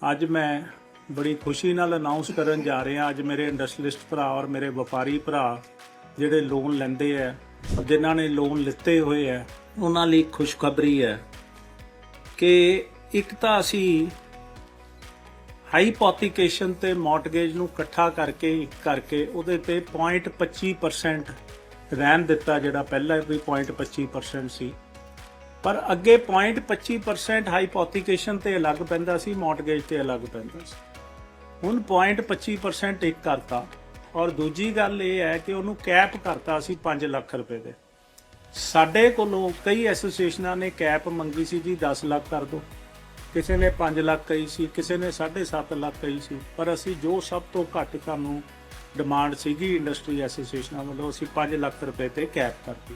ਅੱਜ ਮੈਂ ਬੜੀ ਖੁਸ਼ੀ ਨਾਲ ਅਨਾਉਂਸ ਕਰਨ ਜਾ ਰਿਹਾ, ਅੱਜ ਮੇਰੇ ਇੰਡਸਟਰੀਲਿਸਟ ਭਰਾ ਔਰ ਮੇਰੇ ਵਪਾਰੀ ਭਰਾ ਜਿਹੜੇ ਲੋਨ ਲੈਂਦੇ ਆ, ਜਿਨ੍ਹਾਂ ਨੇ ਲੋਨ ਲਿੱਤੇ ਹੋਏ ਆ, ਉਹਨਾਂ ਲਈ ਖੁਸ਼ਖਬਰੀ ਹੈ ਕਿ ਇੱਕ ਤਾਂ ਅਸੀਂ ਹਾਈਪੋਥੀਕੇਸ਼ਨ ਤੇ ਮਾਰਟਗੇਜ ਨੂੰ ਇਕੱਠਾ ਕਰਕੇ ਕਰਕੇ ਉਹਦੇ ਤੇ 0.25% ਰਹਿਣ ਦਿੱਤਾ, ਜਿਹੜਾ ਪਹਿਲਾਂ ਵੀ 0.25% ਸੀ। ਪਰ ਅੱਗੇ 0.25% ਹਾਈਪੋਥੀਕੇਸ਼ਨ ਤੇ ਅਲੱਗ ਪੈਂਦਾ ਸੀ ਮਾਰਟਗੇਜ ਤੇ ਅਲੱਗ ਪੈਂਦਾ ਸੀ। ਹੁਣ 0.25% ਇੱਕ ਕਰਤਾ ਔਰ ਦੂਜੀ ਗੱਲ ਇਹ ਹੈ ਕਿ ਉਹਨੂੰ ਕੈਪ ਕਰਤਾ ਸੀ 5 ਲੱਖ ਰੁਪਏ ਦੇ। ਸਾਡੇ ਕੋਲੋਂ ਕਈ ਐਸੋਸੀਏਸ਼ਨਾਂ ਨੇ ਕੈਪ ਮੰਗੀ ਸੀ ਜੀ 10 ਲੱਖ ਕਰ ਦਿਓ ਕਿਸੇ ਨੇ 5 ਲੱਖ ਕਹੀ ਸੀ, ਕਿਸੇ ਨੇ 7.5 ਲੱਖ ਕਹੀ ਸੀ। ਪਰ ਅਸੀਂ ਜੋ ਸਭ ਤੋਂ ਘੱਟ ਸਾਨੂੰ ਡਿਮਾਂਡ ਸੀਗੀ ਇੰਡਸਟਰੀ ਐਸੋਸੀਏਸ਼ਨਾਂ ਵੱਲੋਂ, ਅਸੀਂ 5 ਲੱਖ ਰੁਪਏ ਤੇ ਕੈਪ ਕਰਤੀ।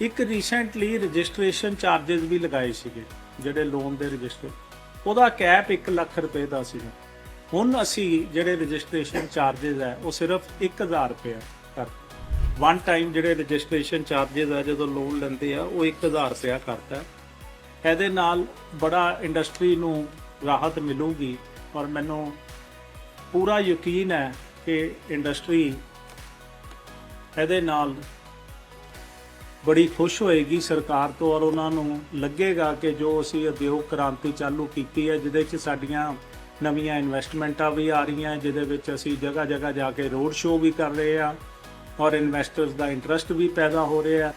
ਇੱਕ ਰੀਸੈਂਟਲੀ ਰਜਿਸਟ੍ਰੇਸ਼ਨ ਚਾਰजेस ਵੀ ਲਗਾਏ ਸੀਗੇ, ਜਿਹੜੇ ਲੋਨ ਦੇ ਰਜਿਸਟਰ ਉਹਦਾ ਕੈਪ 1 ਲੱਖ ਰੁਪਏ ਦਾ ਸੀ ਹੁਣ ਅਸੀਂ ਜਿਹੜੇ ਰਜਿਸਟ੍ਰੇਸ਼ਨ ਚਾਰजेस ਹੈ, ਉਹ ਸਿਰਫ 1000 ਰੁਪਏ ਕਰ ਵਨ ਟਾਈਮ ਜਿਹੜੇ ਰਜਿਸਟ੍ਰੇਸ਼ਨ ਚਾਰजेस ਹੈ, ਜਦੋਂ ਲੋਨ ਲੈਂਦੇ ਆ, ਉਹ 1000 ਰੁਪਏ ਕਰਤਾ ਇਹਦੇ ਨਾਲ ਬੜਾ ਇੰਡਸਟਰੀ ਨੂੰ ਰਾਹਤ ਮਿਲੂਗੀ, ਪਰ ਮੈਨੂੰ ਪੂਰਾ ਯਕੀਨ ਹੈ ਕਿ ਇੰਡਸਟਰੀ ਇਹਦੇ ਨਾਲ ਬੜੀ ਖੁਸ਼ ਹੋਏਗੀ ਸਰਕਾਰ ਤੋਂ ਔਰ ਉਹਨਾਂ ਨੂੰ ਲੱਗੇਗਾ ਕਿ ਜੋ ਅਸੀਂ ਉਦਯੋਗ ਕ੍ਰਾਂਤੀ ਚਾਲੂ ਕੀਤੀ ਹੈ, ਜਿਹਦੇ 'ਚ ਸਾਡੀਆਂ ਨਵੀਆਂ ਇਨਵੈਸਟਮੈਂਟਾਂ ਵੀ ਆ ਰਹੀਆਂ, ਜਿਹਦੇ ਵਿੱਚ ਅਸੀਂ ਜਗ੍ਹਾ ਜਗ੍ਹਾ ਜਾ ਕੇ ਰੋਡ ਸ਼ੋਅ ਵੀ ਕਰ ਰਹੇ ਆ ਔਰ ਇਨਵੈਸਟਰਸ ਦਾ ਇੰਟਰਸਟ ਵੀ ਪੈਦਾ ਹੋ ਰਿਹਾ